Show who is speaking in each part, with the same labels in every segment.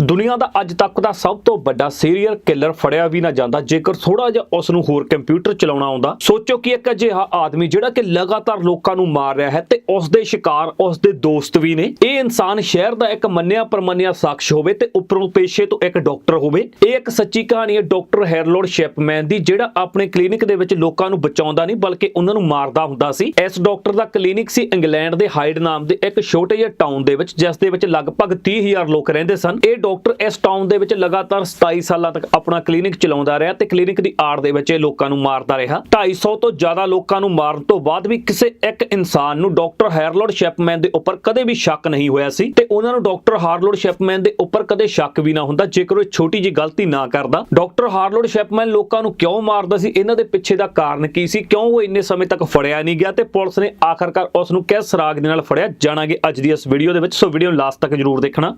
Speaker 1: ਦੁਨੀਆ ਦਾ ਅੱਜ ਤੱਕ ਦਾ ਸਭ ਤੋਂ ਵੱਡਾ ਸੀਰੀਅਲ ਕਿਲਰ ਫੜਿਆ ਵੀ ਨਾ ਜਾਂਦਾ। ਜੇਕਰ ਥੋੜਾ ਜਿਹਾ ਉਸ ਨੂੰ ਹੋਰ ਕੰਪਿਊਟਰ ਚਲਾਉਣਾ ਆਉਂਦਾ, ਸੋਚੋ ਕਿ ਇੱਕ ਅਜਿਹਾ ਆਦਮੀ ਜਿਹੜਾ ਕਿ ਲਗਾਤਾਰ ਲੋਕਾਂ ਨੂੰ ਮਾਰ ਰਿਹਾ ਹੈ ਤੇ ਉਸ ਦੇ ਸ਼ਿਕਾਰ ਉਸ ਦੇ ਦੋਸਤ ਵੀ ਨੇ। ਇਹ ਇਨਸਾਨ ਸ਼ਹਿਰ ਦਾ ਇੱਕ ਮੰਨਿਆ ਪਰਮੰਨਿਆ ਸ਼ਖਸ ਹੋਵੇ ਤੇ ਉੱਪਰੋਂ ਪੇਸ਼ੇ ਤੋਂ ਇੱਕ ਡਾਕਟਰ ਹੋਵੇ। ਇਹ ਇੱਕ ਸੱਚੀ ਕਹਾਣੀ ਹੈ ਡਾਕਟਰ ਹੈਰਲੋਡ ਸ਼ਿਪਮੈਨ ਦੀ, ਜਿਹੜਾ ਆਪਣੇ ਕਲੀਨਿਕ ਦੇ ਵਿੱਚ ਲੋਕਾਂ ਨੂੰ ਬਚਾਉਂਦਾ ਨਹੀਂ, ਬਲਕਿ ਉਹਨਾਂ ਨੂੰ ਮਾਰਦਾ ਹੁੰਦਾ ਸੀ। ਇਸ ਡਾਕਟਰ ਦਾ ਕਲੀਨਿਕ ਸੀ ਇੰਗਲੈਂਡ ਦੇ ਹਾਈਡ ਨਾਮ ਦੇ ਇੱਕ ਛੋਟੇ ਜਿਹੇ ਟਾਊਨ ਦੇ ਵਿੱਚ, ਜਿਸ ਦੇ ਵਿੱਚ ਲਗਭਗ 30000 ਲੋਕ ਰਹਿੰਦੇ ਸਨ। ਇਹ ਡਾਕਟਰ ਇਸ ਟਾਊਨ ਦੇ ਵਿੱਚ ਲਗਾਤਾਰ 27 ਸਾਲਾਂ ਤੱਕ ਆਪਣਾ ਕਲੀਨਿਕ ਚਲਾਉਂਦਾ ਰਿਹਾ ਤੇ ਕਲੀਨਿਕ ਦੀ ਆੜ ਦੇ ਵਿੱਚ ਇਹ ਲੋਕਾਂ ਨੂੰ ਮਾਰਦਾ ਰਿਹਾ। 250 ਤੋਂ ਜ਼ਿਆਦਾ ਲੋਕਾਂ ਨੂੰ ਮਾਰਨ ਤੋਂ ਬਾਅਦ ਵੀ ਕਿਸੇ ਇੱਕ ਇਨਸਾਨ ਨੂੰ ਡਾਕਟਰ ਹੈਰਲੋਡ ਸ਼ੈਪਮੈਨ ਦੇ ਉੱਪਰ ਕਦੇ ਵੀ ਸ਼ੱਕ ਨਹੀਂ ਹੋਇਆ ਸੀ ਤੇ ਉਹਨਾਂ ਨੂੰ ਡਾਕਟਰ ਹਾਰਲੋਡ ਸ਼ੈਪਮੈਨ ਦੇ ਉੱਪਰ ਕਦੇ ਸ਼ੱਕ ਵੀ ਨਾ ਹੁੰਦਾ ਜੇਕਰ ਉਹ ਛੋਟੀ ਜੀ ਗਲਤੀ ਨਾ ਕਰਦਾ। ਡਾਕਟਰ ਹਾਰਲੋਡ ਸ਼ੈਪਮੈਨ ਲੋਕਾਂ ਨੂੰ ਕਿਉਂ ਮਾਰਦਾ ਸੀ? ਇਹਨਾਂ ਦੇ ਪਿੱਛੇ ਦਾ ਕਾਰਨ ਕੀ ਸੀ? ਕਿਉਂ ਉਹ ਇੰਨੇ ਸਮੇਂ ਤੱਕ ਫੜਿਆ ਨਹੀਂ ਗਿਆ ਤੇ ਪੁਲਿਸ ਨੇ ਆਖਰਕਾਰ ਉਸ ਨੂੰ ਕਿਸ ਸਰਾਗ ਦੇ ਨਾਲ ਫੜਿਆ ਜਾਣਾਂਗੇ ਅੱਜ ਦੀ ਇਸ ਵੀਡੀਓ ਦੇ ਵਿੱਚ। ਸੋ ਵੀਡੀਓ ਲਾਸਟ ਤੱਕ ਜਰੂਰ ਦੇਖਣਾ।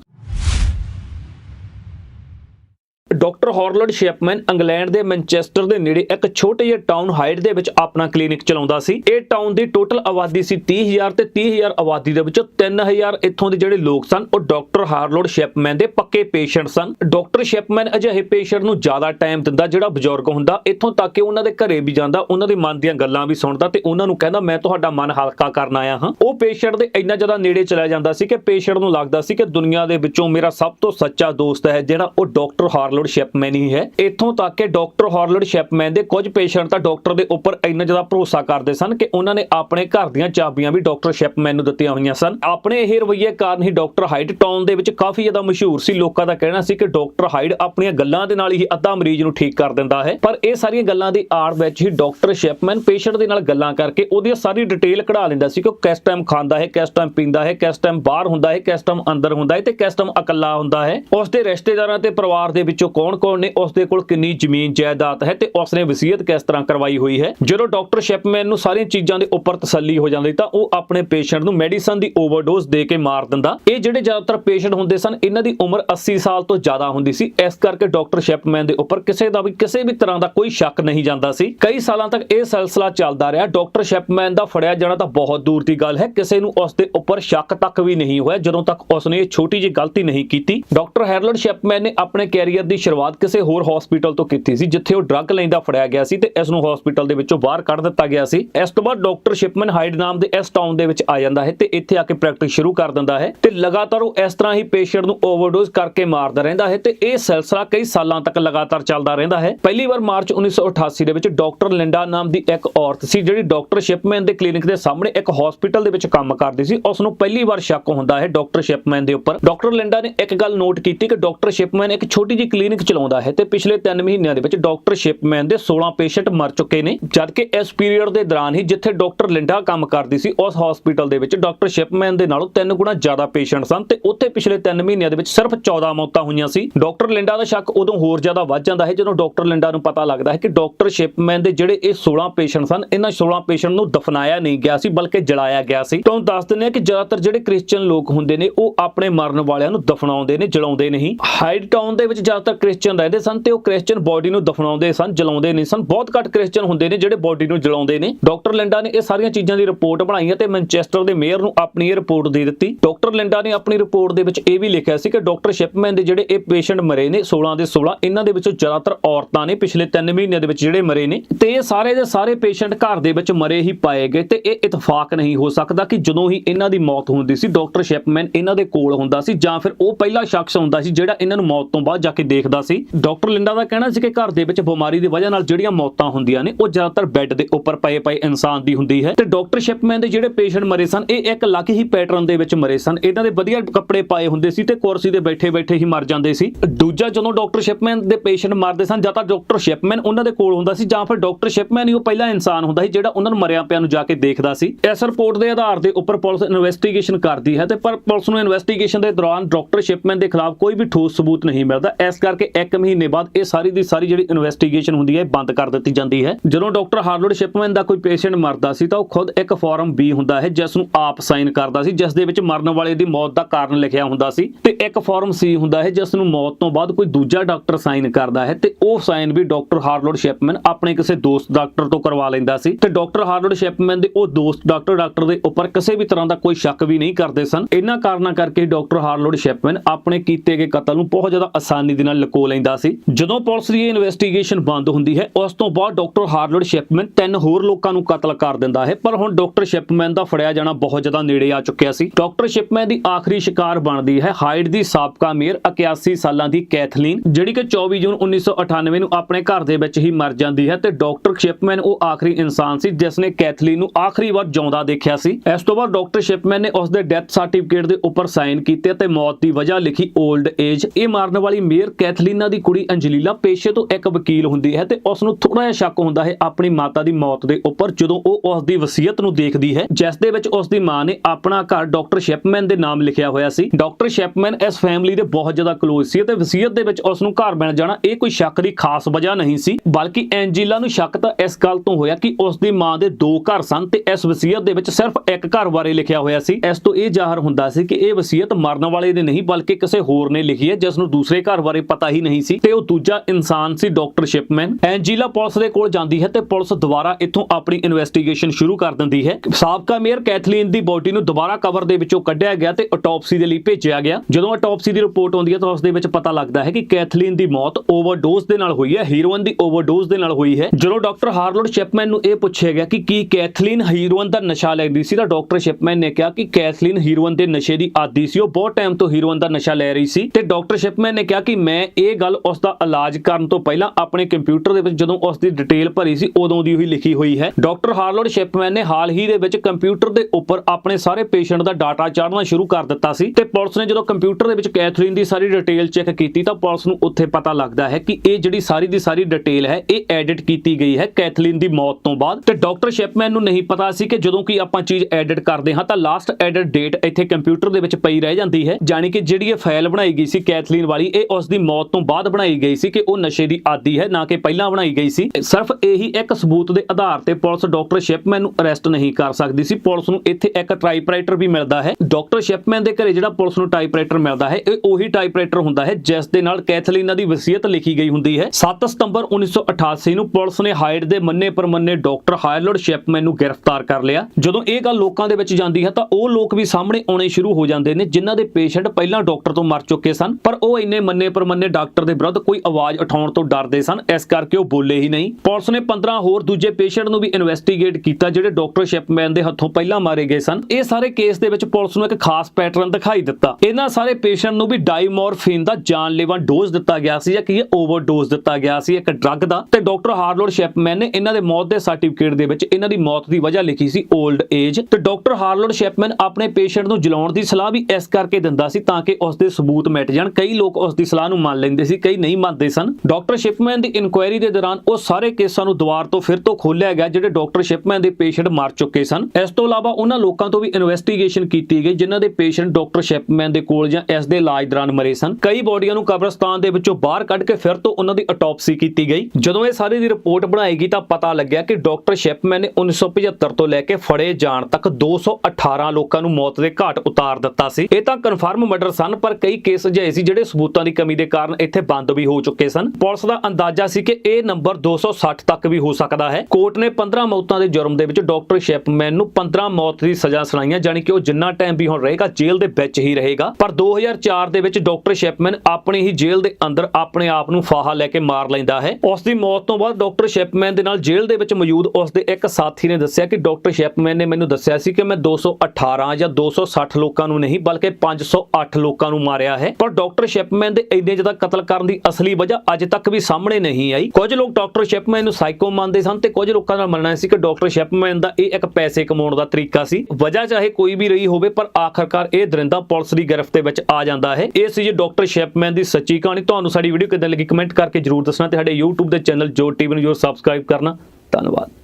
Speaker 1: ਡਾਕਟਰ ਹਾਰਲਡ ਸ਼ੈਪਮੈਨ ਇੰਗਲੈਂਡ ਦੇ ਮੈਨਚੈਸਟਰ ਦੇ ਨੇੜੇ ਇੱਕ ਛੋਟੇ ਜਿਹੇ ਟਾਊਨ ਹਾਈਟ ਦੇ ਵਿੱਚ ਆਪਣਾ ਕਲੀਨਿਕ ਚਲਾਉਂਦਾ ਸੀ। ਇਹ ਟਾਊਨ ਦੀ ਟੋਟਲ ਆਬਾਦੀ ਸੀ 30000 ਤੇ 30000 ਆਬਾਦੀ ਦੇ ਵਿੱਚੋਂ 3000 ਇੱਥੋਂ ਦੇ ਜਿਹੜੇ ਲੋਕ ਸਨ, ਉਹ ਡਾਕਟਰ ਹਾਰਲਡ ਸ਼ੈਪਮੈਨ ਦੇ ਪੱਕੇ ਪੇਸ਼ੈਂਟ ਸਨ। ਡਾਕਟਰ ਸ਼ੈਪਮੈਨ ਅਜਿਹੇ ਪੇਸ਼ੈਂਟ ਨੂੰ ਜ਼ਿਆਦਾ ਟਾਈਮ ਦਿੰਦਾ, ਜਿਹੜਾ ਬਜ਼ੁਰਗ ਹੁੰਦਾ, ਇੱਥੋਂ ਤੱਕ ਕਿ ਉਹਨਾਂ ਦੇ ਘਰੇ ਵੀ ਜਾਂਦਾ, ਉਹਨਾਂ ਦੇ ਮਨ ਦੀਆਂ ਗੱਲਾਂ ਵੀ ਸੁਣਦਾ ਤੇ ਉਹਨਾਂ ਨੂੰ ਕਹਿੰਦਾ, ਮੈਂ ਤੁਹਾਡਾ ਮਨ ਹਲਕਾ ਕਰਨ ਆਇਆ ਹਾਂ। ਉਹ ਪੇਸ਼ੈਂਟ ਦੇ ਇੰਨਾ ਜ਼ਿਆਦਾ ਨੇੜੇ ਚਲਾ ਜਾਂਦਾ ਸੀ ਕਿ ਪੇਸ਼ੈਂਟ ਨੂੰ ਲੱਗਦਾ ਸੀ ਕਿ ਦੁਨੀਆ ਦੇ ਵਿੱਚੋਂ ਮੇਰਾ ਸਭ ਤੋਂ ਸੱਚਾ ਦੋਸਤ ਹੈ, ਜਿਹੜਾ ਉਹ ਡਾਕਟਰ ਹਾਰਲਡ ਸ਼ੈਪਮੈਨ ਹੀ ਹੈ। ਇੱਥੋਂ ਤੱਕ ਕਿ ਡਾਕਟਰ ਹਾਰਲਡ ਸ਼ਿਪਮੈਨ ਦੇ ਕੁਝ ਪੇਸ਼ੈਂਟ ਤਾਂ ਡਾਕਟਰ ਦੇ ਉੱਪਰ ਇੰਨਾ ਜ਼ਿਆਦਾ ਭਰੋਸਾ ਕਰਦੇ ਸਨ ਕਿ ਉਹਨਾਂ ਨੇ ਆਪਣੇ ਘਰ ਦੀਆਂ ਚਾਬੀਆਂ ਵੀ ਡਾਕਟਰ ਸ਼ਿਪਮੈਨ ਨੂੰ ਦਿੱਤੀਆਂ ਹੋਈਆਂ ਸਨ। ਆਪਣੇ ਇਹ ਰਵੱਈਏ ਕਾਰਨ ਹੀ ਡਾਕਟਰ ਹਾਈਡ ਟਾਊਨ ਦੇ ਵਿੱਚ ਕਾਫੀ ਜ਼ਿਆਦਾ ਮਸ਼ਹੂਰ ਸੀ। ਲੋਕਾਂ ਦਾ ਕਹਿਣਾ ਸੀ ਕਿ ਡਾਕਟਰ ਹਾਈਡ ਆਪਣੀਆਂ ਗੱਲਾਂ ਦੇ ਨਾਲ ਹੀ ਅੱਧਾ ਮਰੀਜ਼ ਨੂੰ ਠੀਕ ਕਰ ਦਿੰਦਾ ਹੈ। ਪਰ ਇਹ ਸਾਰੀਆਂ ਗੱਲਾਂ ਦੀ ਆੜ ਵਿੱਚ ਹੀ ਡਾਕਟਰ ਸ਼ੈਪਮੈਨ ਪੇਸ਼ੈਂਟ ਦੇ ਨਾਲ ਗੱਲਾਂ ਕਰਕੇ ਉਹਦੀ ਸਾਰੀ ਡਿਟੇਲ ਕਢਾ ਲੈਂਦਾ ਸੀ ਕਿ ਉਹ ਕਿਸ ਟਾਈਮ ਖਾਂਦਾ ਹੈ, ਕਿਸ ਟਾਈਮ ਪੀਂਦਾ ਹੈ, ਕਿਸ ਟਾਈਮ ਬਾਹਰ ਹੁੰਦਾ ਹੈ, ਕਿਸ ਟਾਈਮ ਅੰਦਰ ਹੁੰਦਾ ਹੈ ਤੇ ਕਿਸ ਟਾਈਮ ਇਕੱਲਾ ਹੁੰਦਾ ਹੈ। ਉਸ ਦੇ ਰਿਸ਼ਤੇਦਾਰਾਂ ਤੇ ਪਰਿਵਾਰ ਦੇ ਵਿੱਚੋਂ ਕੌਣ-ਕੌਣ ਨੇ ਉਸ ਦੇ ਕੋਲ ਕਿੰਨੀ ਜ਼ਮੀਨ, ਜਾਇਦਾਦ ਹੈ ਤੇ ਉਸ ਨੇ ਵਸੀਅਤ ਕਿਸ ਤਰ੍ਹਾਂ ਕਰਵਾਈ ਹੋਈ ਹੈ? ਜਦੋਂ ਡਾਕਟਰ ਸ਼ੈਪਮੈਨ ਨੂੰ ਸਾਰੀਆਂ ਚੀਜ਼ਾਂ ਦੇ ਉੱਪਰ ਤਸੱਲੀ ਹੋ ਜਾਂਦੀ, ਤਾਂ ਉਹ ਆਪਣੇ ਪੇਸ਼ੈਂਟ ਨੂੰ ਮੈਡੀਸਨ ਦੀ ਓਵਰਡੋਜ਼ ਦੇ ਕੇ ਮਾਰ ਦਿੰਦਾ। ਇਹ ਜਿਹੜੇ ਜ਼ਿਆਦਾਤਰ ਪੇਸ਼ੈਂਟ ਹੁੰਦੇ ਸਨ, ਇਹਨਾਂ ਦੀ ਉਮਰ 80 ਸਾਲ ਤੋਂ ਜ਼ਿਆਦਾ ਹੁੰਦੀ ਸੀ। ਇਸ ਕਰਕੇ ਡਾਕਟਰ ਸ਼ਿਪਮੈਨ ਦੇ ਉੱਪਰ ਕਿਸੇ ਦਾ ਵੀ, ਕਿਸੇ ਵੀ ਤਰ੍ਹਾਂ ਦਾ ਕੋਈ ਸ਼ੱਕ ਨਹੀਂ ਜਾਂਦਾ ਸੀ। ਕਈ ਸਾਲਾਂ ਤੱਕ ਇਹ ਸਿਲਸਿਲਾ ਚੱਲਦਾ ਰਿਹਾ। ਡਾਕਟਰ ਸ਼ੈਪਮੈਨ ਦਾ ਫੜਿਆ ਜਾਣਾ ਤਾਂ ਬਹੁਤ ਦੂਰ ਦੀ ਗੱਲ ਹੈ। ਕਿਸੇ ਨੂੰ ਉਸ ਦੇ ਉੱਪਰ ਸ਼ੱਕ ਤੱਕ ਵੀ ਨਹੀਂ ਹੋਇਆ। ਜਦੋਂ ਤੱਕ ਉਸ ਨੇ ਇਹ ਛੋਟੀ ਜਿਹੀ ਗਲਤੀ ਨਹੀਂ ਕੀਤੀ, ਡਾਕਟਰ ਹੈਰਲਡ ਸ਼ੈਪਮੈਨ ਨੇ ਆਪਣੇ ਕੈਰੀਅਰ ਦੀ ਸ਼ੁਰੂਆਤ ਕਿਸੇ ਹੋਰ ਹਸਪੀਟਲ ਤੋਂ ਕੀਤੀ ਸੀ, ਜਿੱਥੇ ਉਹ ਡਰੱਗ ਲੈਂਦਾ ਫੜਿਆ ਗਿਆ ਸੀ ਤੇ ਇਸ ਨੂੰ ਹਸਪੀਟਲ ਦੇ ਵਿੱਚੋਂ ਬਾਹਰ ਕੱਢ ਦਿੱਤਾ ਗਿਆ ਸੀ। ਇਸ ਤੋਂ ਬਾਅਦ ਡਾਕਟਰ ਸ਼ਿਪਮੈਨ ਹਾਈਡ ਨਾਮ ਦੇ ਇਸ ਟਾਊਨ ਦੇ ਵਿੱਚ ਆ ਜਾਂਦਾ ਹੈ ਤੇ ਇੱਥੇ ਆ ਕੇ ਪ੍ਰੈਕਟਿਸ ਸ਼ੁਰੂ ਕਰ ਦਿੰਦਾ ਹੈ ਤੇ ਲਗਾਤਾਰ ਉਹ ਇਸ ਤਰ੍ਹਾਂ ਹੀ ਪੇਸ਼ੈਂਟ ਨੂੰ ਓਵਰਡੋਜ਼ ਕਰਕੇ ਮਾਰਦਾ ਰਹਿੰਦਾ ਹੈ ਤੇ ਇਹ ਸਿਲਸਿਲਾ ਕਈ ਸਾਲਾਂ ਤੱਕ ਲਗਾਤਾਰ ਚੱਲਦਾ ਰਹਿੰਦਾ ਹੈ। ਪਹਿਲੀ ਵਾਰ ਮਾਰਚ 1988 ਦੇ ਵਿੱਚ ਡਾਕਟਰ ਲਿੰਡਾ ਨਾਮ ਦੀ ਇੱਕ ਔਰਤ ਸੀ, ਜਿਹੜੀ ਡਾਕਟਰ ਸ਼ਿਪਮੈਨ ਦੇ ਕਲੀਨਿਕ ਦੇ ਸਾਹਮਣੇ ਇੱਕ ਹਸਪੀਟਲ ਦੇ ਵਿੱਚ ਕੰਮ ਕਰਦੀ ਸੀ। ਉਸ ਨੂੰ ਪਹਿਲੀ ਵਾਰ ਸ਼ੱਕ ਹੁੰਦਾ ਹੈ ਡਾਕਟਰ ਸ਼ਿਪਮੈਨ ਦੇ ਉੱਪਰ। ਡਾਕਟਰ ਲਿੰਡਾ ਨੇ ਇੱਕ ਗੱਲ ਨੋਟ ਕੀਤੀ ਕਿ ਡਾਕਟਰ ਸ਼ਿਪਮੈਨ ਇੱਕ ਛੋਟੀ ਜਿਹੀ ਕਲੀਨਿਕ ਚਲਾਉਂਦਾ ਹੈ ਤੇ ਪਿਛਲੇ 3 ਮਹੀਨਿਆਂ ਦੇ ਵਿੱਚ ਡਾਕਟਰ ਸ਼ਿਪਮੈਨ ਦੇ 16 ਪੇਸ਼ੈਂਟ ਮਰ ਚੁੱਕੇ ਨੇ, ਜਦਕਿ ਇਸ ਪੀਰੀਅਡ ਦੇ ਦੌਰਾਨ ਹੀ ਜਿੱਥੇ ਡਾਕਟਰ ਲਿੰਡਾ ਕੰਮ ਕਰਦੀ ਸੀ, ਉਸ ਹਸਪੀਟਲ ਦੇ ਵਿੱਚ ਡਾਕਟਰ ਸ਼ਿਪਮੈਨ ਦੇ ਨਾਲੋਂ 3 ਗੁਣਾ ਜ਼ਿਆਦਾ ਪੇਸ਼ੈਂਟ ਸਨ ਤੇ ਉੱਥੇ ਪਿਛਲੇ 3 ਮਹੀਨਿਆਂ ਦੇ ਵਿੱਚ ਸਿਰਫ 14 ਮੌਤਾਂ ਹੋਈਆਂ ਸੀ। ਡਾਕਟਰ ਲਿੰਡਾ ਦਾ ਸ਼ੱਕ ਉਦੋਂ ਹੋਰ ਜ਼ਿਆਦਾ ਵੱਧ ਜਾਂਦਾ ਹੈ ਜਦੋਂ ਡਾਕਟਰ ਲਿੰਡਾ ਨੂੰ ਪਤਾ ਲੱਗਦਾ ਹੈ ਕਿ ਡਾਕਟਰ ਸ਼ਿਪਮੈਨ ਦੇ ਜਿਹੜੇ ਇਹ 16 ਪੇਸ਼ੈਂਟ ਸਨ, ਇਹਨਾਂ 16 ਪੇਸ਼ੈਂਟ ਨੂੰ ਦਫਨਾਇਆ ਨਹੀਂ ਗਿਆ ਸੀ, ਬਲਕਿ ਜਲਾਇਆ ਗਿਆ ਸੀ। ਤੁਹਾਨੂੰ ਦੱਸ ਦਿੰਦੇ ਹਾਂ ਕਿ ਜ਼ਿਆਦਾਤਰ ਜਿਹੜੇ ਕ੍ਰਿਸਚੀਅਨ ਲੋਕ ਹੁੰਦੇ ਨੇ, ਉਹ ਆਪਣੇ ਮਰਨ ਵਾਲਿਆਂ ਨੂੰ ਦਫਨਾਉਂਦੇ ਨੇ, ਜਲਾਉਂਦੇ ਨਹੀਂ। ਹਾਈਡ ਟਾਊਨ ਦੇ ਵਿੱਚ ਜ਼ਿਆਦਾਤਰ ਕ੍ਰਿਸਚੀਅਨ ਰਹਿੰਦੇ ਸਨ ਤੇ ਉਹ ਕ੍ਰਿਸਚੀਅਨ ਬੋਡੀ ਨੂੰ ਦਫਨਾਉਂਦੇ ਸਨ, ਜਲਾਉਂਦੇ ਨਹੀਂ ਸਨ। ਬਹੁਤ ਘੱਟ ਕ੍ਰਿਸਚੀਅਨ ਹੁੰਦੇ ਨੇ ਜਿਹੜੇ ਬੋਡੀ ਨੂੰ ਜਲਾਉਂਦੇ ਨੇ। ਡਾਕਟਰ ਲਿੰਡਾ ਨੇ ਇਹ ਸਾਰੀਆਂ ਚੀਜ਼ਾਂ ਦੀ ਰਿਪੋਰਟ ਬਣਾਈ ਹੈ ਤੇ ਮੈਨਚੈਸਟਰ ਦੇ ਮੇਅਰ ਨੂੰ ਆਪਣੀ ਇਹ ਰਿਪੋਰਟ ਦੇ ਦਿੱਤੀ। ਡਾਕਟਰ ਲਿੰਡਾ ਨੇ ਆਪਣੀ ਰਿਪੋਰਟ ਦੇ ਵਿੱਚ ਇਹ ਵੀ ਲਿਖਿਆ ਸੀ ਕਿ ਡਾਕਟਰ ਸ਼ਿਪਮੈਨ ਦੇ ਜਿਹੜੇ ਇਹ ਪੇਸ਼ੈਂਟ ਮਰੇ ਨੇ 16 ਦੇ 16 ਇਹਨਾਂ ਦੇ ਵਿੱਚੋਂ ਜ਼ਿਆਦਾਤਰ ਔਰਤਾਂ ਨੇ ਪਿਛਲੇ 3 ਮਹੀਨਿਆਂ ਦੇ ਵਿੱਚ ਜਿਹੜੇ ਮਰੇ ਨੇ ਤੇ ਇਹ ਸਾਰੇ ਦੇ ਸਾਰੇ ਪੇਸ਼ੈਂਟ ਘਰ ਦੇ ਵਿੱਚ ਮਰੇ ਹੀ ਪਾਏ ਗਏ ਤੇ ਇਹ ਇਤਫਾਕ ਨਹੀਂ ਹੋ ਸਕਦਾ ਕਿ ਜਦੋਂ ਹੀ ਇਹਨਾਂ ਦੀ ਮੌਤ ਹੁੰਦੀ ਸੀ ਡਾਕਟਰ ਸ਼ਿਪਮੈਨ ਇਹਨਾਂ ਦੇ ਕੋਲ ਹੁੰਦਾ ਸੀ ਜਾਂ ਫਿਰ ਉਹ ਪਹਿਲਾ ਸ਼ਖਸ ਹੁੰਦਾ ਸੀ ਜਿਹੜਾ ਇਹਨਾਂ ਨੂੰ ਮੌਤ ਤੋਂ ਬਾਅਦ ਜਾ ਕੇ ਦੇਖਦਾ ਸੀ। ਡਾਕਟਰ ਲਿੰਡਾ ਦਾ ਕਹਿਣਾ ਸੀ ਕਿ ਘਰ ਦੇ ਵਿੱਚ ਬਿਮਾਰੀ ਦੀ ਵਜ੍ਹਾ ਨਾਲ ਜਿਹੜੀਆਂ ਮੌਤਾਂ ਹੁੰਦੀਆਂ ਨੇ, ਉਹ ਜ਼ਿਆਦਾਤਰ ਬੈੱਡ ਦੇ ਉੱਪਰ ਪਏ ਪਏ ਇਨਸਾਨ ਦੀ ਹੁੰਦੀ ਹੈ। ਤੇ ਡਾਕਟਰ ਸ਼ਿਪਮੈਨ ਦੇ ਜਿਹੜੇ ਪੇਸ਼ੈਂਟ ਮਰੇ ਸਨ, ਇਹ ਇੱਕ ਅਲੱਗ ਹੀ ਪੈਟਰਨ ਦੇ ਵਿੱਚ ਮਰੇ ਸਨ। ਇਹਨਾਂ ਦੇ ਵਧੀਆ ਕੱਪੜੇ ਪਾਏ ਹੁੰਦੇ ਸੀ ਤੇ ਕੁਰਸੀ ਤੇ ਬੈਠੇ ਬੈਠੇ ਹੀ ਮਰ ਜਾਂਦੇ ਸੀ। ਦੂਜਾ ਜਦੋਂ ਡਾਕਟਰ ਸ਼ਿਪਮੈਨ ਦੇ ਪੇਸ਼ੈਂਟ ਮਰਦੇ ਸਨ, ਜਾਂ ਤਾਂ ਡਾਕਟਰ ਸ਼ਿਪਮੈਨ ਉਹਨਾਂ ਦੇ ਕੋਲ ਹੁੰਦਾ ਸੀ, ਜਾਂ ਫਿਰ ਡਾਕਟਰ ਸ਼ਿਪਮੈਨ ਹੀ ਉਹ ਪਹਿਲਾ ਇਨਸਾਨ ਹੁੰਦਾ ਸੀ, ਜਿਹੜਾ ਉਹਨਾਂ ਨੂੰ ਮਰਿਆ ਪਿਆ ਨੂੰ ਜਾ ਕੇ ਦੇਖਦਾ ਸੀ। ਇਸ ਰਿਪੋਰਟ ਦੇ ਆਧਾਰ ਦੇ ਉੱਪਰ ਪੁਲਿਸ ਇਨਵੈਸਟੀਗੇਸ਼ਨ ਕਰਦੀ ਹੈ ਤੇ ਪਰ ਪੁਲਿਸ ਨੂੰ ਇਨਵੈਸਟੀਗੇਸ਼ਨ ਦੇ ਦੌਰਾਨ ਡਾਕਟਰ ਸ਼ਿਪਮੈਨ ਦੇ ਖਿਲਾਫ ਕੋਈ ਵੀ ਠੋਸ ਸਬੂਤ ਨਹੀਂ ਮਿਲਦਾ। ਇਸ ਕਰਕੇ ਕਰਕੇ 1 ਮਹੀਨੇ ਬਾਅਦ ਇਹ ਸਾਰੀ ਦੀ ਸਾਰੀ ਜਿਹੜੀ ਇਨਵੈਸਟੀਗੇਸ਼ਨ ਹੁੰਦੀ ਹੈ ਬੰਦ ਕਰ ਦਿੱਤੀ ਜਾਂਦੀ ਹੈ। ਜਦੋਂ ਡਾਕਟਰ ਹਾਰਲੋਡ ਸ਼ਿਪਮੈਨ ਦਾ ਕੋਈ ਪੇਸ਼ੈਂਟ ਮਰਦਾ ਸੀ ਤਾਂ ਉਹ ਖੁਦ ਇੱਕ ਫਾਰਮ B ਹੁੰਦਾ ਹੈ, ਜਿਸ ਨੂੰ ਆਪ ਸਾਈਨ ਕਰਦਾ ਸੀ, ਜਿਸ ਦੇ ਵਿੱਚ ਮਰਨ ਵਾਲੇ ਦੀ ਮੌਤ ਦਾ ਕਾਰਨ ਲਿਖਿਆ ਹੁੰਦਾ ਸੀ ਤੇ ਇੱਕ ਫਾਰਮ C ਹੁੰਦਾ ਹੈ, ਜਿਸ ਨੂੰ ਮੌਤ ਤੋਂ ਬਾਅਦ ਕੋਈ ਦੂਜਾ ਡਾਕਟਰ ਸਾਈਨ ਕਰਦਾ ਹੈ ਤੇ ਉਹ ਸਾਈਨ ਵੀ ਡਾਕਟਰ ਹਾਰਲੋਡ ਸ਼ਿਪਮੈਨ ਆਪਣੇ ਕਿਸੇ ਦੋਸਤ ਡਾਕਟਰ ਤੋਂ ਕਰਵਾ ਲੈਂਦਾ ਸੀ ਤੇ ਡਾਕਟਰ ਹਾਰਲੋਡ ਸ਼ਿਪਮੈਨ ਦੇ ਉਹ ਦੋਸਤ ਡਾਕਟਰ ਡਾਕਟਰ ਦੇ ਉੱਪਰ ਕਿਸੇ ਵੀ ਤਰ੍ਹਾਂ ਦਾ ਕੋਈ ਸ਼ੱਕ ਵੀ ਨਹੀਂ ਕਰਦੇ ਸਨ। ਇਹਨਾਂ ਕਾਰਨਾਂ ਕਰਕੇ ਡਾਕਟਰ ਹਾਰਲੋਡ ਸ਼ਿਪਮੈਨ ਆਪਣੇ ਕੀਤੇ ਗਏ ਕਤਲ ਨੂੰ ਬਹੁਤ ਜ਼ਿਆਦਾ ਆਸਾਨੀ ਦੇ ਨਾਲ ਲੁਕੋ ਲੈਂਦਾ ਸੀ। ਜਦੋਂ ਪੁਲਿਸ ਦੀ ਇਹ ਇਨਵੈਸਟੀਗੇਸ਼ਨ ਬੰਦ ਹੁੰਦੀ ਹੈ, ਉਸ ਤੋਂ ਬਾਅਦ ਡਾਕਟਰ ਹਾਰਲੋਡ ਸ਼ਿਪਮੈਨ ਤਿੰਨ ਹੋਰ ਲੋਕਾਂ ਨੂੰ ਕਤਲ ਕਰ ਦਿੰਦਾ ਹੈ। ਪਰ ਹੁਣ ਡਾਕਟਰ ਸ਼ਿਪਮੈਨ ਦਾ ਫੜਿਆ ਜਾਣਾ ਬਹੁਤ ਜ਼ਿਆਦਾ ਨੇੜੇ ਆ ਚੁੱਕਿਆ ਸੀ। ਡਾਕਟਰ ਸ਼ਿਪਮੈਨ ਦੀ ਆਖਰੀ ਸ਼ਿਕਾਰ ਬਣਦੀ ਹੈ ਹਾਈਡ ਦੀ ਸਾਬਕਾ ਮੇਅਰ 81 ਸਾਲਾਂ ਦੀ ਕੈਥਲੀਨ, ਜਿਹੜੀ ਕਿ 24 ਜੂਨ 1998 ਨੂੰ ਆਪਣੇ ਘਰ ਦੇ ਵਿੱਚ ਹੀ ਮਰ ਜਾਂਦੀ ਹੈ ਤੇ ਡਾਕਟਰ ਸ਼ਿਪਮੈਨ ਉਹ ਆਖਰੀ ਇਨਸਾਨ ਸੀ ਜਿਸ ਨੇ ਕੈਥਲੀਨ ਨੂੰ ਆਖਰੀ ਵਾਰ ਜਿਉਂਦਾ ਦੇਖਿਆ ਸੀ। ਇਸ ਤੋਂ ਬਾਅਦ ਡਾਕਟਰ ਸ਼ਿਪਮੈਨ ਨੇ ਉਸ ਦੇ ਡੈਥ ਸਰਟੀਫਿਕੇਟ ਦੇ ਉੱਪਰ ਸਾਈਨ ਕੀਤੇ ਤੇ ਮੌਤ ਦੀ ਵਜ੍ਹਾ ਲਿਖੀ 올ਡ ਏਜ। ਇਹ ਮਾਰਨ ਵਾਲੀ ਮੇਅਰ ਕੈਥਲੀਨਾ ਦੀ ਕੁੜੀ ਅੰਜਲੀਲਾ ਪੇਸ਼ੇ ਤੋਂ ਇੱਕ ਵਕੀਲ ਹੁੰਦੀ ਹੈ ਤੇ ਉਸ ਨੂੰ ਥੋੜਾ ਜਿਹਾ ਸ਼ੱਕ ਹੁੰਦਾ ਹੈ ਆਪਣੀ ਮਾਤਾ ਦੀ ਮੌਤ ਦੇ ਉੱਪਰ ਜਦੋਂ ਉਹ ਉਸ ਦੀ ਵਸੀਅਤ ਨੂੰ ਦੇਖਦੀ ਹੈ, ਜਿਸ ਦੇ ਵਿੱਚ ਉਸ ਦੀ ਮਾਂ ਨੇ ਆਪਣਾ ਘਰ ਡਾਕਟਰ ਸ਼ਿਪਮੈਨ ਦੇ ਨਾਮ ਲਿਖਿਆ ਹੋਇਆ ਸੀ। ਡਾਕਟਰ ਸ਼ਿਪਮੈਨ ਇਸ ਫੈਮਿਲੀ ਦੇ ਬਹੁਤ ਜ਼ਿਆਦਾ ਕਲੋਜ਼ ਸੀ ਤੇ ਵਸੀਅਤ ਦੇ ਵਿੱਚ ਉਸ ਨੂੰ ਘਰ ਮਿਲ ਜਾਣਾ ਇਹ ਕੋਈ ਸ਼ੱਕ ਦੀ ਖਾਸ ਵਜ੍ਹਾ ਨਹੀਂ ਸੀ, ਬਲਕਿ ਐਂਜੀਲਾ ਨੂੰ ਸ਼ੱਕ ਤਾਂ ਇਸ ਗੱਲ ਤੋਂ ਹੋਇਆ ਕਿ ਉਸ ਦੀ ਮਾਂ ਦੇ ਦੋ ਘਰ ਸਨ ਤੇ ਇਸ ਵਸੀਅਤ ਦੇ ਵਿੱਚ ਸਿਰਫ ਇੱਕ ਘਰ ਬਾਰੇ ਲਿਖਿਆ ਹੋਇਆ ਸੀ। ਇਸ ਤੋਂ ਇਹ ਜ਼ਾਹਰ ਹੁੰਦਾ ਸੀ ਕਿ ਇਹ ਵਸੀਅਤ ਮਰਨ ਵਾਲੇ ਦੇ ਨਹੀਂ, ਬਲਕਿ ਕਿਸੇ ਹੋਰ ਨੇ ਲਿਖੀ ਹੈ ਜਿਸ ਨੂੰ ਦੂਸਰੇ ਘਰ ਬਾਰੇ ਪਤਾ ਹੀ ਨਹੀਂ ਸੀ ਤੇ ਉਹ ਦੂਜਾ ਇਨਸਾਨ ਸੀ ਡਾਕਟਰ ਸ਼ਿਪਮੈਨ। ਐਂਜੀਲਾ ਪੁਲਿਸ ਦੇ ਕੋਲ ਜਾਂਦੀ ਹੈ ਤੇ ਪੁਲਿਸ ਦੁਬਾਰਾ ਇੱਥੋਂ ਆਪਣੀ ਇਨਵੈਸਟੀਗੇਸ਼ਨ ਸ਼ੁਰੂ ਕਰ ਦਿੰਦੀ ਹੈ। ਸਾਬਕਾ ਮੇਅਰ ਕੈਥਲੀਨ ਦੀ ਬੋਡੀ ਨੂੰ ਦੁਬਾਰਾ ਕਵਰ ਦੇ ਵਿੱਚੋਂ ਕੱਢਿਆ ਗਿਆ ਤੇ ਆਟੋਪਸੀ ਦੇ ਲਈ ਭੇਜਿਆ ਗਿਆ। ਜਦੋਂ ਆਟੋਪਸੀ ਦੀ ਰਿਪੋਰਟ ਆਉਂਦੀ ਹੈ ਤਾਂ ਉਸ ਦੇ ਵਿੱਚ ਪਤਾ ਲੱਗਦਾ ਹੈ ਕਿ ਕੈਥਲੀਨ ਦੀ ਮੌਤ ਓਵਰਡੋਜ਼ ਦੇ ਨਾਲ ਹੋਈ ਹੈ ਹੀਰੋਇਨ ਦੀ ਓਵਰਡੋਜ਼ ਦੇ ਨਾਲ ਹੋਈ ਹੈ। ਜਦੋਂ ਡਾਕਟਰ ਹਾਰਲੋਡ ਸ਼ਿਪਮੈਨ ਨੂੰ ਇਹ ਪੁੱਛਿਆ ਗਿਆ ਕਿ ਕੀ ਕੈਥਲੀਨ ਹੀਰੋਇਨ ਦਾ ਨਸ਼ਾ ਲੈਂਦੀ ਸੀ ਤਾਂ ਡਾਕਟਰ ਸ਼ਿਪਮੈਨ ਨੇ ਕਿਹਾ ਕਿ ਕੈਥਲੀਨ ਹੀਰੋਇਨ ਦੇ ਨਸ਼ੇ ਦੀ ਆਦੀ ਸੀ। ਉਹ ਬਹੁਤ ਟਾਈਮ ਤੋਂ ਹੀਰੋਇਨ ਦਾ ਨਸ਼ਾ ਲੈ ਰਹੀ ਸੀ ਤੇ ਡਾਕਟਰ ਸ਼ਿਪਮੈਨ ਨੇ ਕਿਹਾ ਕਿ ਮੈਂ ਇਹ ਗੱਲ ਉਸ ਦਾ ਇਲਾਜ ਕਰਨ ਤੋਂ ਪਹਿਲਾਂ ਆਪਣੇ ਕੰਪਿਊਟਰ ਦੇ ਵਿੱਚ ਜਦੋਂ ਉਸ ਦੀ ਡਿਟੇਲ ਭਰੀ ਸੀ, ਉਦੋਂ ਦੀ ਹੀ ਲਿਖੀ ਹੋਈ ਹੈ। ਡਾਕਟਰ ਹਾਰਲੋਡ ਸ਼ਿਪਮੈਨ ਨੇ ਹਾਲ ਹੀ ਦੇ ਵਿੱਚ ਕੰਪਿਊਟਰ ਦੇ ਉੱਪਰ ਆਪਣੇ ਸਾਰੇ ਪੇਸ਼ੈਂਟ ਦਾ ਡਾਟਾ ਚਾੜਨਾ ਸ਼ੁਰੂ ਕਰ ਦਿੱਤਾ ਸੀ ਤੇ ਪੁਲਿਸ ਨੇ ਜਦੋਂ ਕੰਪਿਊਟਰ ਦੇ ਵਿੱਚ ਕੈਥਰੀਨ ਦੀ ਸਾਰੀ ਡਿਟੇਲ ਚੈੱਕ ਕੀਤੀ ਤਾਂ ਪੁਲਿਸ ਨੂੰ ਉੱਥੇ ਪਤਾ ਲੱਗਦਾ ਹੈ ਕਿ ਇਹ ਜਿਹੜੀ ਸਾਰੀ ਦੀ ਸਾਰੀ ਡਿਟੇਲ ਹੈ, ਇਹ ਐਡਿਟ ਕੀਤੀ ਗਈ ਹੈ ਕੈਥਲੀਨ ਦੀ ਮੌਤ ਤੋਂ ਬਾਅਦ। ਤੇ ਡਾਕਟਰ ਸ਼ਿਪਮੈਨ ਨੂੰ ਨਹੀਂ ਪਤਾ ਸੀ ਕਿ ਜਦੋਂ ਕਿ ਆਪਾਂ ਚੀਜ਼ ਐਡਿਟ ਕਰਦੇ ਹਾਂ ਤਾਂ ਲਾਸਟ ਐਡਿਟ ਡੇਟ ਇੱਥੇ ਕੰਪਿਊਟਰ ਦੇ ਵਿੱਚ ਪਈ ਰਹਿ ਜਾਂਦੀ ਹੈ, ਜਾਣੀ ਕਿ ਜਿਹੜੀ ਇਹ ਫਾਈਲ ਬਣਾਈ ਗਈ ਸੀ ਕੈਥਲੀਨ ਵਾਲੀ, ਇਹ ਉਸ ਦੀ ਮੌਤ ਤੋਂ ਬਾਅਦ ਬਣਾਈ ਗਈ ਸੀ ਕਿ ਉਹ ਨਸ਼ੇ ਦੀ ਆਦੀ ਹੈ, ਨਾ ਕਿ ਪਹਿਲਾਂ ਬਣਾਈ ਗਈ ਸੀ। ਸਿਰਫ ਇਹੀ ਇੱਕ ਸਬੂਤ ਦੇ ਆਧਾਰ ਤੇ ਪੁਲਿਸ ਡਾਕਟਰ ਸ਼ਿਪਮੈਨ ਨੂੰ ਅਰੈਸਟ ਨਹੀਂ ਕਰ ਸਕਦੀ ਸੀ। ਪੁਲਿਸ ਨੂੰ ਇੱਥੇ ਇੱਕ ਟਾਈਪਰਾਈਟਰ ਵੀ ਮਿਲਦਾ ਹੈ। ਡਾਕਟਰ ਸ਼ਿਪਮੈਨ ਦੇ ਘਰੇ ਜਿਹੜਾ ਪੁਲਿਸ ਨੂੰ ਟਾਈਪਰਾਈਟਰ ਮਿਲਦਾ ਹੈ, ਇਹ ਉਹੀ ਟਾਈਪਰਾਈਟਰ ਹੁੰਦਾ ਹੈ, ਜਿਸ ਦੇ ਨਾਲ ਕੈਥਲੀਨਾ ਦੀ ਵਸੀਅਤ ਲਿਖੀ ਗਈ ਹੁੰਦੀ ਹੈ। 7 ਸਤੰਬਰ 1988 ਨੂੰ ਪੁਲਿਸ ਨੇ ਹਾਈਡ ਦੇ ਮੰਨੇ ਪਰਮੰਨੇ ਡਾਕਟਰ ਹਾਇਰਲੋਡ ਸ਼ਿਪਮੈਨ ਨੂੰ ਗ੍ਰਿਫਤਾਰ ਕਰ ਲਿਆ। ਜਦੋਂ ਇਹ ਗੱਲ ਲੋਕਾਂ ਦੇ ਵਿੱਚ ਜਾਂਦੀ ਹੈ, ਤਾਂ ਉਹ ਲੋਕ ਵੀ ਸਾਹਮਣੇ ਆਉਣੇ ਸ਼ੁਰੂ ਹੋ ਜਾਂਦੇ ਨੇ, ਜਿਨ੍ਹਾਂ ਦੇ ਪੇਸ਼ੈਂਟ ਪਹਿਲਾਂ ਡਾਕਟਰ ਤੋਂ ਮਰ ਚੁੱਕੇ ਸਨ। ਪਰ ਉਹ ਇੰਨੇ ਮੰਨੇ ਪਰਮੰਨੇ ਡਾਕਟਰ ਦੇ ਵਿਰੁੱਧ ਕੋਈ ਆਵਾਜ਼ ਉਠਾਉਣ ਤੋਂ ਡਰਦੇ ਸਨ, ਇਸ ਕਰਕੇ ਉਹ ਬੋਲੇ ਹੀ ਨਹੀਂ। ਪੁਲਿਸ ਨੇ 15 ਹੋਰ ਦੂਜੇ ਪੇਸ਼ੈਂਟ ਨੂੰ ਵੀ ਇਨਵੈਸਟੀਗੇਟ ਕੀਤਾ, ਜਿਹੜੇ ਡਾਕਟਰ ਸ਼ਿਪਮੈਨ ਦੇ ਹੱਥੋਂ ਪਹਿਲਾਂ ਮਾਰੇ ਗਏ ਸਨ। ਇਹ ਸਾਰੇ ਕੇਸ ਦੇ ਵਿੱਚ ਪੁਲਿਸ ਨੂੰ ਇੱਕ ਖਾਸ ਪੈਟਰਨ ਦਿਖਾਈ ਦਿੱਤਾ। ਇਹਨਾਂ ਸਾਰੇ ਪੇਸ਼ੈਂਟ ਨੂੰ ਵੀ ਡਾਈਮੋਰਫਿਨ ਦਾ ਜਾਨਲੇਵਾ ਡੋਜ਼ ਦਿੱਤਾ ਗਿਆ ਸੀ, ਜਾਂ ਕੀ ਇਹ ਓਵਰਡੋਜ਼ ਦਿੱਤਾ ਗਿਆ ਸੀ, ਇੱਕ ਡਰੱਗ ਦਾ। ਤੇ ਡਾਕਟਰ ਹਾਰਲੋਡ ਸ਼ਿਪਮੈਨ ਨੇ ਇਹਨਾਂ ਦੇ ਮੌਤ ਦੇ ਸਰਟੀਫਿਕੇਟ ਦੇ ਵਿੱਚ ਇਹਨਾਂ ਦੀ ਮੌਤ ਦੀ ਵਜ੍ਹਾ ਲਿਖੀ ਸੀ 올ਡ ਏਜ ਤੇ ਡਾਕਟਰ ਹਾਰਲੋਡ ਸ਼ਿਪਮੈਨ ਆਪਣੇ ਪੇਸ਼ੈਂਟ ਨੂੰ ਜਲਾਉਣ ਦੀ ਸਲਾਹ ਵੀ ਇਸ ਕਰਕੇ ਦਿੰਦਾ ਸੀ, ਤਾਂ ਕਿ ਉਸ ਦੇ ਸਬੂਤ ਮਿਟ ਜਾਣ। ਕਈ ਲੋਕ ਉਸ ਦੀ ਸਲਾਹ ਨੂੰ ਮੰਨ ਲੈਂਦੇ ਸੀ, ਕਈ ਨਹੀਂ ਮੰਨਦੇ ਸਨ। ਡਾਕਟਰ ਸ਼ਿਪਮੈਨ ਦੀ ਇਨਕੁਆਇਰੀ ਦੇ ਦੌਰਾਨ ਉਹ ਸਾਰੇ ਕੇਸਾਂ ਨੂੰ ਦੁਬਾਰ ਤੋਂ ਫਿਰ ਤੋਂ ਖੋਲ੍ਹਿਆ ਗਿਆ, ਜਿਹੜੇ ਡਾਕਟਰ ਸ਼ਿਪਮੈਨ ਦੇ ਪੇਸ਼ੈਂਟ ਮਰ ਚੁੱਕੇ ਸਨ। ਇਸ ਤੋਂ ਇਲਾਵਾ ਉਹਨਾਂ ਲੋਕਾਂ ਤੋਂ ਵੀ ਇਨਵੈਸਟੀਗੇਸ਼ਨ ਕੀਤੀ ਗਈ, ਜਿਨ੍ਹਾਂ ਦੇ ਪੇਸ਼ੈਂਟ ਡਾਕਟਰ ਸ਼ਿਪਮੈਨ ਦੇ ਕੋਲ ਜਾਂ ਇਸ ਦੇ ਇਲਾਜ ਦੌਰਾਨ ਮਰੇ ਸਨ। ਕਈ ਬੋਡੀਆਂ ਨੂੰ ਕਬਰਸਤਾਨ ਦੇ ਵਿੱਚੋਂ ਬਾਹਰ ਕੱਢ ਕੇ ਫਿਰ ਤੋਂ ਉਹਨਾਂ ਦੀ ਆਟੋਪਸੀ ਕੀਤੀ ਗਈ। ਜਦੋਂ ਇਹ ਸਾਰੀ ਦੀ ਰਿਪੋਰਟ ਬਣਾਈ ਗਈ ਤਾਂ ਪਤਾ ਲੱਗਿਆ ਕਿ ਡਾਕਟਰ ਸ਼ਿਪਮੈਨ ਨੇ 1975 ਤੋਂ ਲੈ ਕੇ ਫੜੇ ਜਾਣ ਤੱਕ 218 ਲੋਕਾਂ ਨੂੰ ਮੌਤ ਦੇ ਘਾਟ ਉਤਾਰ ਦਿੱਤਾ ਸੀ। ਇਹ ਤਾਂ ਕਨਫਰਮ ਮਰਡਰ ਸਨ, ਪਰ ਕਈ ਕੇਸ ਅਜਿਹੇ ਸੀ ਜਿਹੜੇ ਸਬੂਤਾਂ ਦੀ ਕਮੀ ਦੇ ਕਾਰਨ ਇੱਥੇ ਬੰਦ ਵੀ ਹੋ ਚੁੱਕੇ ਸਨ। ਪੁਲਿਸ ਦਾ ਅੰਦਾਜ਼ਾ ਸੀ ਕਿ ਇਹ ਨੰਬਰ 260 ਤੱਕ ਵੀ ਹੋ ਸਕਦਾ ਹੈ। ਕੋਰਟ ਨੇ 15 ਮੌਤਾਂ ਦੇ ਜੁਰਮ ਦੇ ਵਿੱਚ ਡਾਕਟਰ ਸ਼ਿਪਮੈਨ ਨੂੰ 15 ਮੌਤ ਦੀ ਸਜ਼ਾ ਸੁਣਾਈਆਂ, ਜਾਣੀ ਕਿ ਉਹ ਜਿੰਨਾ ਟਾਈਮ ਵੀ ਹੁਣ ਰਹੇਗਾ, ਜੇਲ੍ਹ ਦੇ ਵਿੱਚ ਹੀ ਰਹੇਗਾ। ਪਰ 2004 ਦੇ ਵਿੱਚ ਡਾਕਟਰ ਸ਼ਿਪਮੈਨ ਆਪਣੀ ਹੀ ਜੇਲ੍ਹ ਦੇ ਅੰਦਰ ਆਪਣੇ ਆਪ ਨੂੰ ਫਾਹਾ ਲੈ ਕੇ ਮਾਰ ਲੈਂਦਾ ਹੈ। ਉਸ ਦੀ ਮੌਤ ਤੋਂ ਬਾਅਦ ਡਾਕਟਰ ਸ਼ੈਪਮੈਨ ਦੇ ਨਾਲ ਜੇਲ੍ਹ ਦੇ ਵਿੱਚ ਮੌਜੂਦ ਉਸ ਦੇ ਇੱਕ ਸਾਥੀ ਨੇ ਦੱਸਿਆ ਕਿ ਡਾਕਟਰ ਸ਼ੈਪਮੈਨ ਨੇ ਮੈਨੂੰ ਦੱਸਿਆ ਸੀ ਕਿ ਮੈਂ 218 ਜਾਂ 260 ਲੋਕਾਂ ਨੂੰ ਨਹੀਂ, ਬਲਕਿ 508 ਲੋਕਾਂ ਨੂੰ ਮਾਰਿਆ ਹੈ। ਪਰ ਡਾਕਟਰ ਸ਼ੈਪਮੈਨ ਦੇ ਇੰਨੇ ਜ਼ਿਆਦਾ ਕਤਲ ਕਰਨ ਦੀ ਅਸਲੀ ਵਜ੍ਹਾ ਅੱਜ ਤੱਕ ਵੀ ਸਾਹਮਣੇ ਨਹੀਂ ਆਈ। ਕੁਝ ਲੋਕ ਡਾਕਟਰ ਸ਼ੈਪਮੈਨ ਨੂੰ ਸਾਈਕੋ ਮੰਨਦੇ ਸਨ ਤੇ ਕੁਝ ਲੋਕਾਂ ਦਾ ਮੰਨਣਾ ਸੀ ਕਿ ਡਾਕਟਰ ਸ਼ੈਪਮੈਨ ਦਾ ਇਹ ਇੱਕ ਪੈਸੇ ਕਮਾਉਣ ਦਾ ਤਰੀਕਾ ਸੀ। ਵਜ੍ਹਾ ਚਾਹੇ ਕੋਈ ਵੀ ਰਹੀ ਹੋਵੇ, ਪਰ ਆਖਰਕਾਰ ਇਹ ਦਰਿੰਦਾ ਪੁਲਿਸ ਦੀ ਗ੍ਰਿਫਤ ਦੇ ਵਿੱਚ ਆ ਜਾਂਦਾ ਹੈ। ਇਹ ਸੀ ਜੀ ਡਾਕਟਰ ਸ਼ੈਪਮੈਨ ਦੀ ਸੱਚੀ ਕਹਾਣੀ। ਤੁਹਾਨੂੰ ਸਾਡੀ ਵੀਡੀਓ ਕਿਦਾਂ ਲੱਗੀ ਕਮੈਂਟ ਕਰਕੇ ਜਰੂਰ ਦੱਸਣਾ ਤੇ ਸਾਡੇ YouTube ਦੇ ਚੈਨਲ ਜੋ ਟੀਵੀ ਨੂੰ ਜਰੂਰ ਸਬਸਕ੍ਰਾਈਬ ਕਰਨਾ। ਧੰਨਵਾਦ।